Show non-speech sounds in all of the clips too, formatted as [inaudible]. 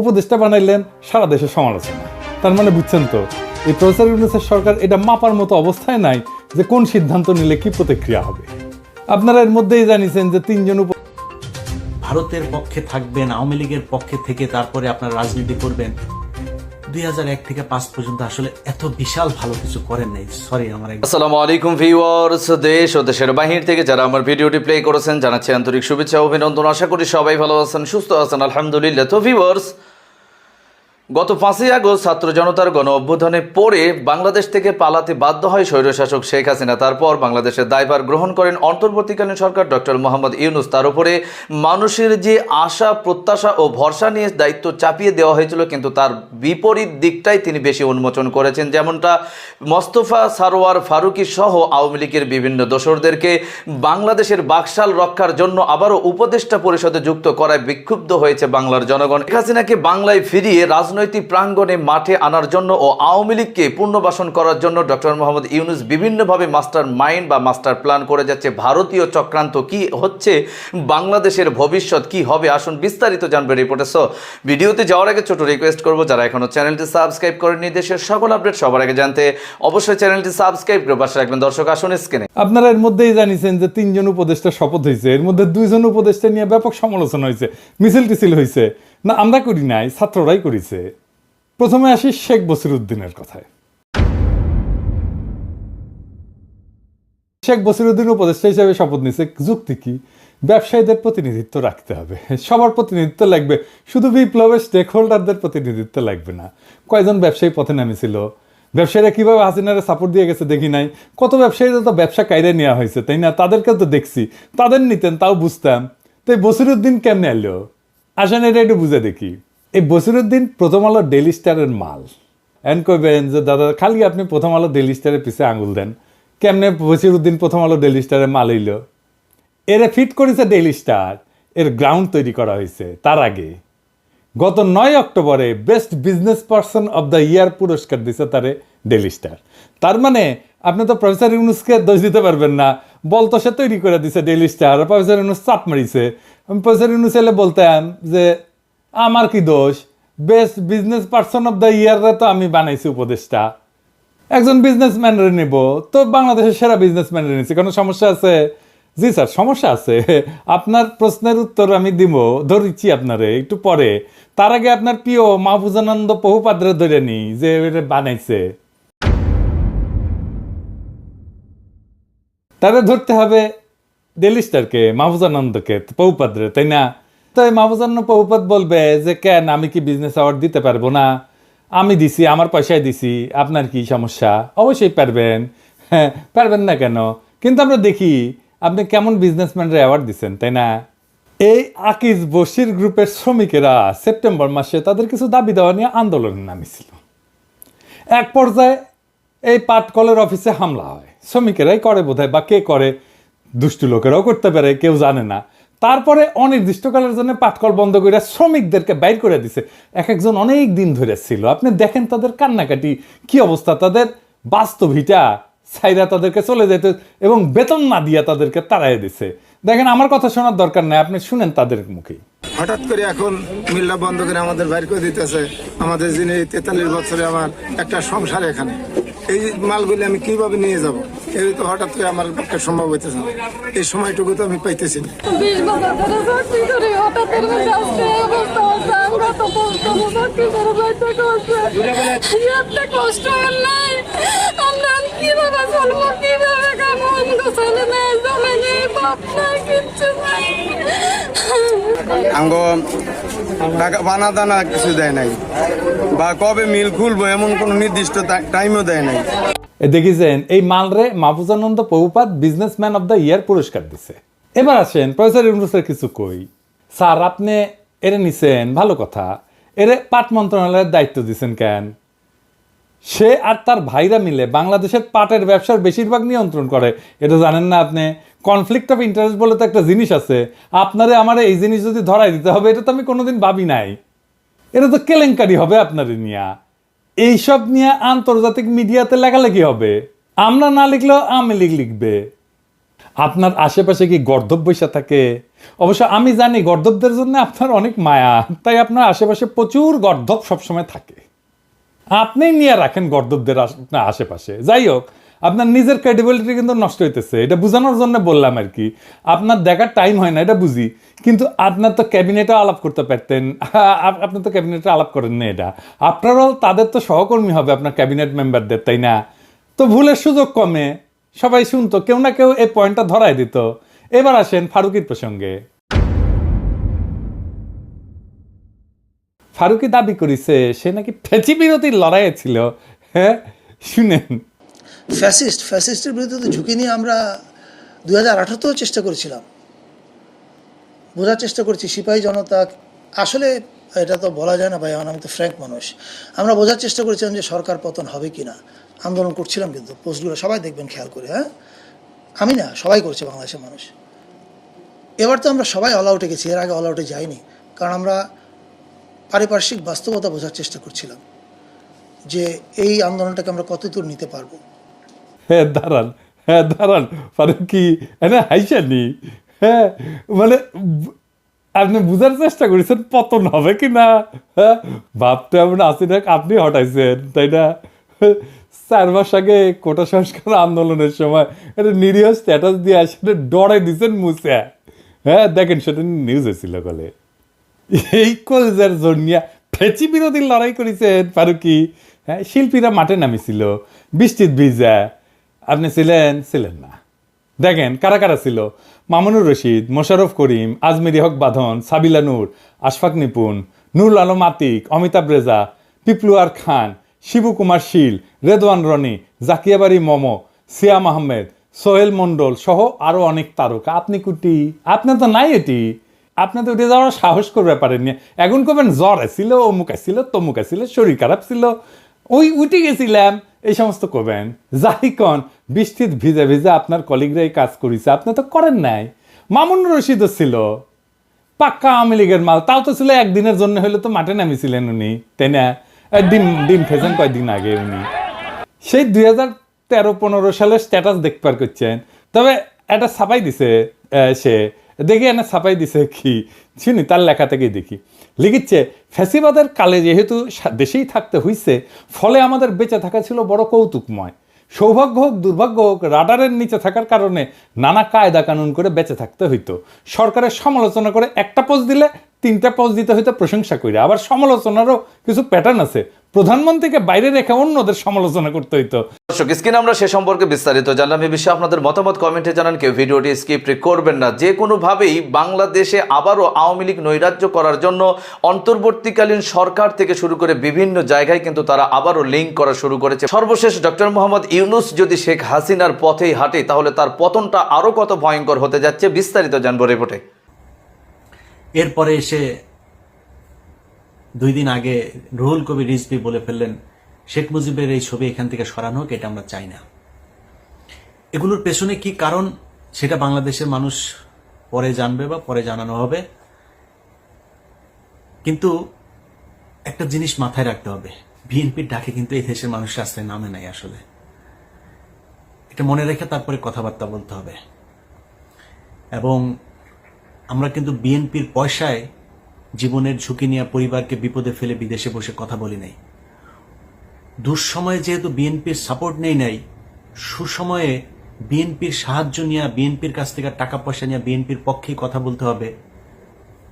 উপদেষ্টা বানাইলেন, সারা দেশের সমালোচনা। তার মানে বুঝছেন তো, এই প্রফেসর ইউনুসের সরকার এটা মাপার মতো অবস্থায় নাই যে কোন সিদ্ধান্ত নিলে কি প্রতিক্রিয়া হবে। আপনারা এর মধ্যেই জানিয়েছেন যে তিনজন উপ ভারতের পক্ষে থাকবেন, আওয়ামী লীগের পক্ষে থেকে তারপরে আপনার রাজনীতি করবেন। দুই হাজার এক থেকে পাঁচ পর্যন্ত আসলে এত বিশাল ভালো কিছু করেন নাই। সরি আমার আসসালামু আলাইকুম ভিউয়ার্স দেশ ও দেশের বাহির থেকে যারা আমার ভিডিওটি প্লে করেছেন, জানাচ্ছি আন্তরিক শুভেচ্ছা অভিনন্দন। আশা করি সবাই ভালো আছেন, সুস্থ আছেন, আলহামদুলিল্লাহ। তো ভিউয়ার্স গত পাঁচই আগস্ট ছাত্র জনতার গণ অভ্যুত্থানে পরে বাংলাদেশ থেকে পালাতে বাধ্য হয় স্বৈরশাসক শেখ হাসিনা। তারপর বাংলাদেশের দায়ভার গ্রহণ করেন অন্তর্বর্তীকালীন সরকার ডক্টর মোহাম্মদ ইউনুস। তার উপরে মানুষের যে আশা, প্রত্যাশা ও ভরসা নিয়ে দায়িত্ব চাপিয়ে দেওয়া হয়েছিল, কিন্তু তার বিপরীত দিকটাই তিনি বেশি উন্মোচন করেছেন। যেমনটা মোস্তফা সারোয়ার ফারুকি সহ আওয়ামী লীগের বিভিন্ন দোসরদেরকে বাংলাদেশের বাকশাল রক্ষার জন্য আবারও উপদেষ্টা পরিষদে যুক্ত করায় বিক্ষুব্ধ হয়েছে বাংলার জনগণ। শেখ হাসিনাকে বাংলায় ফিরিয়ে রাজনৈতিক প্রাঙ্গণে মাঠে আনার জন্য ও আওয়ামী লীগকে পুনর্বাসন করার জন্য ডক্টর মোহাম্মদ ইউনুস বিভিন্নভাবে মাস্টার মাইন্ড বা মাস্টার প্ল্যান করে যাচ্ছে। ভারতীয় চক্রান্ত কি হচ্ছে? বাংলাদেশের ভবিষ্যৎ কি হবে? আসুন বিস্তারিত জানবে রিপোর্টে সো ভিডিওতে যাওয়ার আগে ছোট রিকোয়েস্ট করব, যারা এখনও চ্যানেলটি সাবস্ক্রাইব করেনি দেশের সকল আপডেট সবার আগে জানতে অবশ্যই চ্যানেলটি সাবস্ক্রাইব করে পাশে রাখবেন। দর্শক, আসুন স্ক্রিনে আপনারা এর মধ্যেই জানিয়েছেন যে তিনজন উপদেষ্টা শপথ হয়েছে এর মধ্যে দুইজন উপদেষ্টা নিয়ে ব্যাপক সমালোচনা হয়েছে মিছিল টিছিল হয়েছে না, আমরা করি নাই, ছাত্ররাই করেছে। প্রথমে আসি শেখ বসিরুদ্দিনের কথায়। শেখ বসিরুদ্দিন উপদেষ্টা হিসেবে শপথ নিছে, যুক্তি কি? ব্যবসায়ীদের প্রতিনিধিত্ব রাখতে হবে। সবার প্রতিনিধিত্ব লাগবে। শুধু বিপ্লবের স্টেক হোল্ডারদের প্রতিনিধিত্ব লাগবে না। কয়জন ব্যবসায়ী পথে নামেছিল? ব্যবসায়ীরা কীভাবে হাসিনারে সাপোর্ট দিয়ে গেছে দেখি নাই। কত ব্যবসায়ীরা তো ব্যবসা কায়রে নেওয়া হয়েছে, তাই না? তাদেরকে তো দেখছি। তাদের নিতেন, তাও বুঝতাম। তাই বসিরুদ্দিন কেমনে এলো? আসেন, এটা একটু বুঝে দেখি। এই বসিরুদ্দিন প্রথম আলো ডেলি স্টারের মাল। এন কইবেন যে, দাদা, খালি আপনি প্রথম আলো ডেলি স্টারের পিছে আঙুল দেন। কেমনে বসিরুদ্দিন প্রথম আলো ডেলি স্টারের মাল হইল? এরে ফিট করেছে ডেইলি স্টার এর গ্রাউন্ড তৈরি করা হয়েছে তার আগে। গত নয় অক্টোবরে best business person of the year পুরস্কার দিছে তারে ডেইলি স্টার তার মানে আপনি তো প্রফেসর ইউনুসকে দোষ দিতে পারবেন না। বলতো সে তৈরি করে দিছে ডেইলি স্টার প্রফেসর ইউনুস চাপ মারিছে। আমি প্রফেসর ইউনুস এলে বলতাম যে, আমার কি দোষ? Best business person of the ইয়ারে তো আমি বানাইছি উপদেশটা একজন বিজনেসম্যানের নেব। তো বাংলাদেশের সেরা বিজনেসম্যানের নিচ্ছি কোনো সমস্যা আছে? জি স্যার, সমস্যা আছে। আপনার প্রশ্নের উত্তর আমি দিব। ধরিচ্ছি আপনারে, একটু পরে। তার আগে আপনার প্রিয় মাহফুজানন্দ বহুপাদ্রে ধরে নি যে বানাইছে। তাদের ধরতে হবে ডেলি স্টারকে মাহফুজানন্দকে বহুপাদ্রে তাই না? তো এই মাহফুজানন্দ বহুপাত বলবে যে, কেন আমি কি বিজনেস অ্যাওয়ার্ড দিতে পারব না? আমি দিছি, আমার পয়সায় দিছি, আপনার কি সমস্যা? অবশ্যই পারবেন। হ্যাঁ পারবেন না কেন? কিন্তু আমরা দেখি আপনি কেমন বিজনেসম্যানরা অ্যাওয়ার্ড দিচ্ছেন তাই না? এই আকিজ বশির গ্রুপের শ্রমিকেরা সেপ্টেম্বর মাসে তাদের কিছু দাবি দেওয়া নিয়ে আন্দোলনে নামিছিল। এক পর্যায়ে এই পাটকলের অফিসে হামলা হয়। শ্রমিকেরাই করে বোধহয়, বা কে করে? দুষ্টু লোকেরাও করতে পারে, কেউ জানে না। তারপরে অনির্দিষ্টকালের জন্য পাটকল বন্ধ করে শ্রমিকদেরকে বাইর করে দিছে। এক একজন অনেক দিন ধরে ছিল। আপনি দেখেন তাদের কান্নাকাটি, কি অবস্থা? তাদের বাস্তবিটা সাইরা তাদেরকে চলে যেতে এবং বেতন না দিয়া তাদেরকে তাড়াই দিছে। দেখেন, আমার কথা শোনার দরকার নাই, আপনি শুনেন তাদের মুখে। হঠাৎ করে এখন মিল্লা বন্ধ করে আমাদের বাইর করে দিতেছে। আমাদের যিনি তেতাল্লিশ বছরে আমার একটা সংসার এখানে। এই মালগুলি আমি কীভাবে নিয়ে যাব? এই তো হঠাৎ করে আমার পক্ষে সম্ভব হইতেছে না। এই সময়টুকু তো আমি পাইতেছি না। আঙ্গ টাকা বানা দানা কিছু দেয় নাই। বা কবে মিল খুলবো এমন কোনো নির্দিষ্ট টাইমও দেয় নাই। এই মালরে Mahfuzananda businessman of the year পুরস্কার দিছে। এবার আসেন, প্রফেসর কিছু কই। স্যার, আপনি এরে নিছেন, ভালো কথা। এরে পাট মন্ত্রণালয়ের দায়িত্ব দিছেন কেন? সে আর তার ভাইরা মিলে বাংলাদেশের পাটের ব্যবসার বেশিরভাগ নিয়ন্ত্রণ করে। এটা জানেন না আপনি? কনফ্লিক্ট অফ ইন্টারেস্ট বলে তো একটা জিনিস আছে। আপনারে আমার এই জিনিস যদি ধরাই দিতে হবে, এটা তো আমি কোনোদিন ভাবি নাই। এটা তো কেলেঙ্কারি হবে আপনার নিয়া। এইসব নিয়ে আন্তর্জাতিক মিডিয়াতে লেখালেখি হবে। আমরা না লিখলেও আমি লিখ লিখবে। আপনার আশেপাশে কি গর্ধব বৈশা থাকে? অবশ্য আমি জানি গর্দবদের জন্য আপনার অনেক মায়া। তাই আপনার আশেপাশে প্রচুর গর্দব সবসময় থাকে। আপনি নিয়ে রাখেন গর্দবদের আশ- আশেপাশে। যাই হোক, আপনার নিজের ক্রেডিবিলিটি কিন্তু নষ্ট হইতেছে। এটা বোঝানোর জন্য বললাম আর কি। আপনার দেখার টাইম হয় না, এটা বুঝি। কিন্তু আপনার তো ক্যাবিনেটে আলাপ করতে পারতেন। [laughs] আপ- আপনি তো ক্যাবিনেটে আলাপ করেন না এটা। আপনারও তাদের তো সহকর্মী হবে আপনার ক্যাবিনেট মেম্বারদের তাই না? তো ভুলের সুযোগ কমে। সবাই শুনতো, কেউ না কেউ এই পয়েন্টটা ধরাই দিত। এবার আসেন ফারুকির প্রসঙ্গে। ফারুকি দাবি করেছে, সে নাকি ফেচি বিরতির লড়াইয়ে ছিল। হ্যাঁ শুনেন। ফ্যাসিস্ট, ফ্যাসিস্টের বিরুদ্ধে তো ঝুঁকি নিয়ে আমরা দু হাজার আঠারোতেও চেষ্টা করেছিলাম। বোঝার চেষ্টা করছি, সিপাহী জনতা, আসলে এটা তো বলা যায় না ভাই আমি তো ফ্র্যাঙ্ক মানুষ আমরা বোঝার চেষ্টা করেছিলাম যে সরকার পতন হবে কি না আন্দোলন করছিলাম কিন্তু, পোস্টগুলো সবাই দেখবেন, খেয়াল করে হ্যাঁ? আমি না, সবাই করছে বাংলাদেশের মানুষ। এবার তো আমরা সবাই অল আউটে গেছি, এর আগে অল আউটে যাইনি। কারণ আমরা পারিপার্শ্বিক বাস্তবতা বোঝার চেষ্টা করছিলাম যে এই আন্দোলনটাকে আমরা কত দূর নিতে পারব। হ্যাঁ দাঁড়ান। হ্যাঁ দাঁড়ান। ফারুকি এনে হাইসানি হ্যাঁ মানে আপনি বুঝার চেষ্টা করেছেন পতন হবে কি না? হ্যাঁ ভাবতে আপনি আসিনাক আপনি হটাইছেন, তাই না? চার মাস আগে কোটা সংস্কার আন্দোলনের সময় একটা নিরীহ স্ট্যাটাস দিয়ে আসলে ডরে দিছেন মুছে হ্যাঁ দেখেন, সেটা নিউজ এসেছিল কলে এই কলজার জন্যা ফেচি বিরোধী লড়াই করেছেন ফারুকি। হ্যাঁ শিল্পীরা মাঠে নামিছিল, বৃষ্টির ভিজা। আপনি ছিলেন ছিলেন না। দেখেন, কারা কারা ছিল? মামুনুর রশিদ মোশারফ করিম, আজমেরি হক বাঁধন, সাবিলা নূর, আশফাক নিপুণ নুর আলম আতিক, অমিতাভ রেজা পিপলুয়ার খান, শিবু কুমার শীল, রেদওয়ান রনি জাকিয়াবাড়ি মমো, সিয়াম আহমেদ, সোহেল মণ্ডল সহ আরও অনেক তারকা। আপনি কুটি? আপনি তো নাই এটি। আপনি তো উঠে যাওয়ার সাহস করবে পারেননি এখন কবেন জ্বর ছিল অমুক ছিল তমুক ছিল শরীর খারাপ ছিল। ওই উঠে গেছিলাম, এই সমস্ত করবেন যাই কন বৃষ্টির ভিজে ভিজে আপনার কলিগরাই কাজ করেছে, আপনি তো করেন নাই। মামুন রশিদও ছিল, পাক্কা আওয়ামী লীগের মাল। তাও তো ছিল, একদিনের জন্য হলে তো মাঠে নামিছিলেন উনি, তাই না? ডিম ডিম খেয়েছেন কয়েকদিন আগে উনি। সেই দুই হাজার তেরো পনেরো সালের স্ট্যাটাস দেখবার করছেন। তবে এটা ছাপাই দিছে সে দেখি এনে ছাপাই দিছে কি? চিনি, তার লেখা থেকেই দেখি। লিখিচ্ছে ফ্যাসিবাদের কালে যেহেতু দেশেই থাকতে হইছে, ফলে আমাদের বেঁচে থাকা ছিল বড় কৌতুকময়। সৌভাগ্য হোক, দুর্ভাগ্য হোক, রাডারের নিচে থাকার কারণে নানা কায়দা কানুন করে বেঁচে থাকতে হইতো। সরকারের সমালোচনা করে একটা পোস্ট দিলে তিনটা পোস্ট দিতে হইতো প্রশংসা করে আবার সমালোচনারও কিছু প্যাটার্ন আছে। প্রধানমন্ত্রীকে বাইরে রেখে অন্যদের সমালোচনা করতে হইতো। দর্শক, স্ক্রিনে আমরা সে সম্পর্কে বিস্তারিত জানলাম। এই বিষয়ে আপনাদের মতামত কমেন্টে জানান। কেউ ভিডিওটি স্কিপ করবেন না। যে কোনোভাবেই বাংলাদেশে আবারও আওয়ামী লীগ নৈরাজ্য করার জন্য অন্তর্বর্তীকালীন সরকার থেকে শুরু করে বিভিন্ন জায়গায় কিন্তু তারা আবারও লিঙ্ক করা শুরু করেছে। সর্বশেষ ডক্টর মোহাম্মদ ইউনুস যদি শেখ হাসিনার পথেই হাঁটে, তাহলে তার পতনটা আরও কত ভয়ঙ্কর হতে যাচ্ছে বিস্তারিত জানব রিপোর্টে। এরপরে এসে দুই দিন আগে রুহুল কবি রিজভি বলে ফেললেন, শেখ মুজিবের এই ছবি এখান থেকে সরানো হোক, এটা আমরা চাই না। এগুলোর পেছনে কি কারণ, সেটা বাংলাদেশের মানুষ পরে জানবে বা পরে জানানো হবে। কিন্তু একটা জিনিস মাথায় রাখতে হবে, বিএনপির ডাকে কিন্তু এই দেশের মানুষ রাস্তায় নামে নাই আসলে। এটা মনে রেখে তারপরে কথাবার্তা বলতে হবে। এবং আমরা কিন্তু বিএনপির পয়সায় জীবনের ঝুঁকি নিয়ে পরিবারকে বিপদে ফেলে বিদেশে বসে কথা বলি নাই। দুঃসময়ে যেহেতু বিএনপির সাপোর্ট নেই নাই, সুসময়ে বিএনপির সাহায্য নিয়ে, বিএনপির কাছ থেকে টাকা পয়সা নিয়ে বিএনপির পক্ষেই কথা বলতে হবে,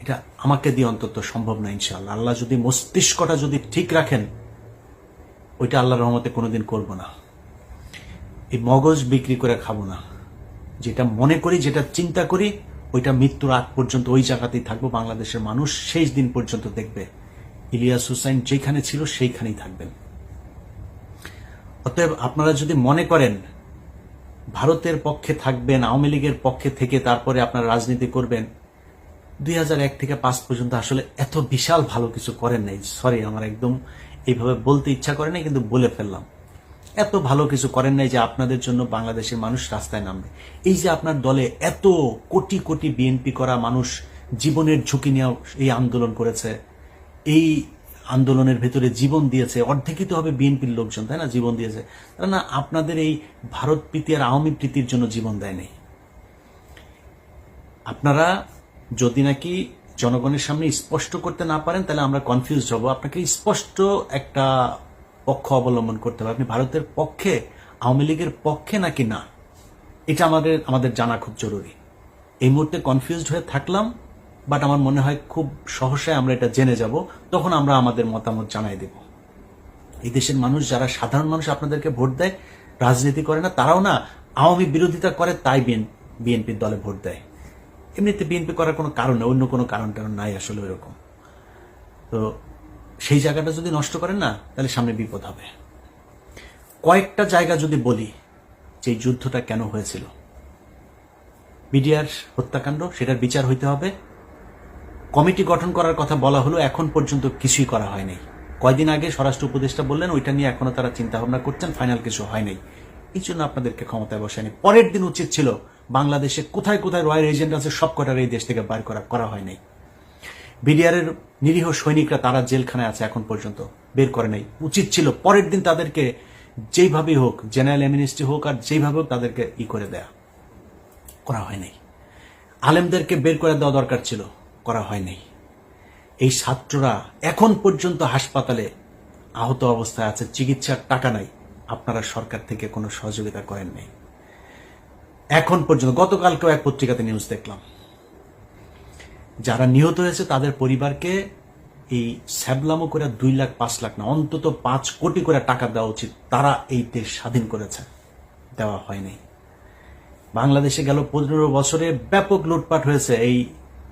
এটা আমাকে দিয়ে অন্তত সম্ভব না ইনশাআল্লাহ। আল্লাহ যদি মস্তিষ্কটা যদি ঠিক রাখেন, ওইটা আল্লাহ রহমতে কোনোদিন করব না। এই মগজ বিক্রি করে খাব না। যেটা মনে করি, যেটা চিন্তা করি ওইটা মৃত্যুর আগ পর্যন্ত ওই জায়গাতেই থাকব, বাংলাদেশের মানুষ শেষ দিন পর্যন্ত দেখবে। ইলিয়াস হুসাইন যেখানে ছিল সেইখানেই থাকবেন। অতএব আপনারা যদি মনে করেন ভারতের পক্ষে থাকবেন, আওয়ামী লীগের পক্ষে থেকে তারপরে আপনারা রাজনীতি করবেন, দুই থেকে পাঁচ পর্যন্ত আসলে এত বিশাল ভালো কিছু করেন নাই। সরি, আমার একদম এইভাবে বলতে ইচ্ছা করে নাই, কিন্তু বলে ফেললাম। এত ভালো কিছু করেন নাই যে আপনাদের জন্য বাংলাদেশের মানুষ রাস্তায় নামবে। এই যে আপনার দলে এত কোটি কোটি বিএনপি করা মানুষ জীবনের ঝুঁকি নিয়ে এই আন্দোলন করেছে, এই আন্দোলনের ভেতরে জীবন দিয়েছে, অর্ধেকই তো হবে বিএনপির লোকজন, তাই না? জীবন দিয়েছে। তারা না আপনাদের এই ভারত প্রীতি আর আওয়ামী প্রীতির জন্য জীবন দেয় নাই। আপনারা যদি নাকি জনগণের সামনে স্পষ্ট করতে না পারেন, তাহলে আমরা কনফিউজ হব। আপনাকে স্পষ্ট একটা পক্ষ অবলম্বন করতে হবে। আপনি ভারতের পক্ষে, আওয়ামী লীগের পক্ষে নাকি না? এটা আমাদের আমাদের জানা খুব জরুরি। এই মুহূর্তে কনফিউজড হয়ে থাকলাম বাট আমার মনে হয় খুব সহসায় আমরা এটা জেনে যাব। তখন আমরা আমাদের মতামত জানাই দেব। এই দেশের মানুষ যারা সাধারণ মানুষ আপনাদেরকে ভোট দেয়, রাজনীতি করে না, তারাও না আওয়ামী বিরোধিতা করে, তাই বিএনপির দলে ভোট দেয়। এমনিতে বিএনপি করার কোনো কারণ অন্য কোনো কারণ টারণ নাই আসলে ওইরকম। তো সেই জায়গাটা যদি নষ্ট করেন না, তাহলে সামনে বিপদ হবে। কয়েকটা জায়গা যদি বলি, যে যুদ্ধটা কেন হয়েছিল। বিডিআর হত্যাকাণ্ড, সেটার বিচার হইতে হবে। কমিটি গঠন করার কথা বলা হলো, এখন পর্যন্ত কিছুই করা হয়নি। কয়দিন আগে স্বরাষ্ট্র উপদেষ্টা বললেন, ওইটা নিয়ে এখনও তারা চিন্তা ভাবনা করছেন, ফাইনাল কিছু হয়নি। এই জন্য আপনাদেরকে ক্ষমতায় বসায়নি। পরের দিন উচিত ছিল, বাংলাদেশে কোথায় কোথায় রয়্যাল এজেন্ট আছে সব কটার এই দেশ থেকে বার করা করা হয়নি। বিডিআর এর নিরীহ সৈনিকরা তারা জেলখানায় আছে এখন পর্যন্ত। বের করে নাই। উচিত ছিল পরের দিন তাদেরকে যেইভাবেই হোক, জেনারেল এমিনিস্ট্রি হোক আর যেইভাবে হোক তাদেরকে ই করে দেয়া। করা হয়নি আলেমদেরকে বের করে দেওয়া দরকার ছিল। করা হয়নি এই ছাত্ররা এখন পর্যন্ত হাসপাতালে আহত অবস্থায় আছে। চিকিৎসার টাকা নাই। আপনারা সরকার থেকে কোনো সহযোগিতা করেন নাই। এখন পর্যন্ত গতকালকেও এক পত্রিকাতে নিউজ দেখলাম। যারা নিহত হয়েছে, তাদের পরিবারকে এই স্যাবলামো করে দুই লাখ, পাঁচ লাখ না, অন্তত পাঁচ কোটি করে টাকা দেওয়া উচিত। তারা এই দেশ স্বাধীন করেছে। দেওয়া হয়নি। বাংলাদেশে গেল পনেরো বছরে ব্যাপক লুটপাট হয়েছে এই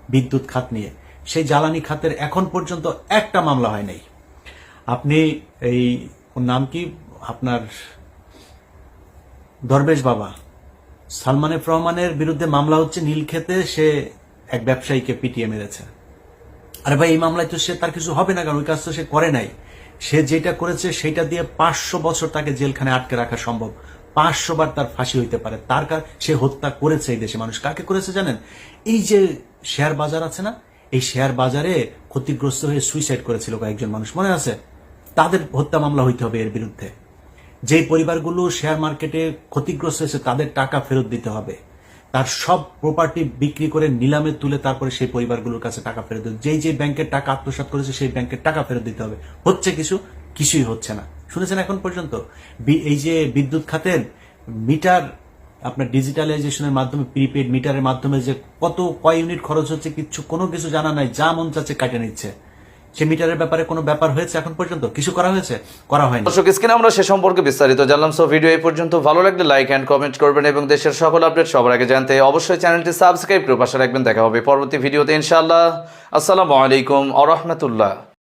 বিদ্যুৎ খাত নিয়ে। সেই জ্বালানি খাতের এখন পর্যন্ত একটা মামলা হয় নাই। আপনি এই নাম কি? আপনার দরবেশ বাবা। সালমান এফ রহমানের বিরুদ্ধে মামলা হচ্ছে, নীলক্ষেতে সে এক ব্যবসায়ীকে পিটিয়ে মেরেছে। আরে ভাই, এই মামলায় তো সে তার কিছু হবে না, কারণ ওই কাজ তো সে করে নাই। সে যেটা করেছে সেটা দিয়ে পাঁচশো বছর তাকে জেলখানে আটকে রাখা সম্ভব। পাঁচশো বার তার ফাঁসি হইতে পারে। তার কার সে হত্যা করেছে এই দেশে মানুষ। কাকে করেছে জানেন? এই যে শেয়ার বাজার আছে না, এই শেয়ার বাজারে ক্ষতিগ্রস্ত হয়ে সুইসাইড করেছিল কয়েকজন মানুষ। মনে আছে? তাদের হত্যা মামলা হইতে হবে এর বিরুদ্ধে। যেই পরিবারগুলো শেয়ার মার্কেটে ক্ষতিগ্রস্ত হয়েছে, তাদের টাকা ফেরত দিতে হবে। তার সব প্রপার্টি বিক্রি করে নিলামে তুলে তারপরে সেই পরিবারগুলোর কাছে টাকা ফেরত দিতে যেই যে ব্যাংকের টাকা আত্মসাৎ করেছে, সেই ব্যাংকের টাকা ফেরত দিতে হবে। হচ্ছে কিছু, কিছুই হচ্ছে না। শুনেছেন এখন পর্যন্ত? এই যে বিদ্যুৎ খাতের মিটার, আপনার ডিজিটালাইজেশনের মাধ্যমে প্রিপেড মিটারের মাধ্যমে যে কত কয় ইউনিট খরচ হচ্ছে কিছু কোনো কিছু জানা নাই, যা মন চাচ্ছে কাটে নিচ্ছে। সে মিটারের ব্যাপারে কোনো ব্যাপার হয়েছে এখন পর্যন্ত? কিছু করা হয়েছে? করা হয়নি। দর্শক, স্ক্রিনে আমরা সে সম্পর্কে বিস্তারিত জানলাম। সো ভিডিও এই পর্যন্ত ভালো লাগলে লাইক অ্যান্ড কমেন্ট করবেন এবং দেশের সকল আপডেট সবার আগে জানতে অবশ্যই চ্যানেলটি সাবস্ক্রাইব করে পাশে রাখবেন। দেখা হবে পরবর্তী ভিডিওতে ইনশাআল্লাহ। আসসালামু আলাইকুম আ রহমতুল্লাহ।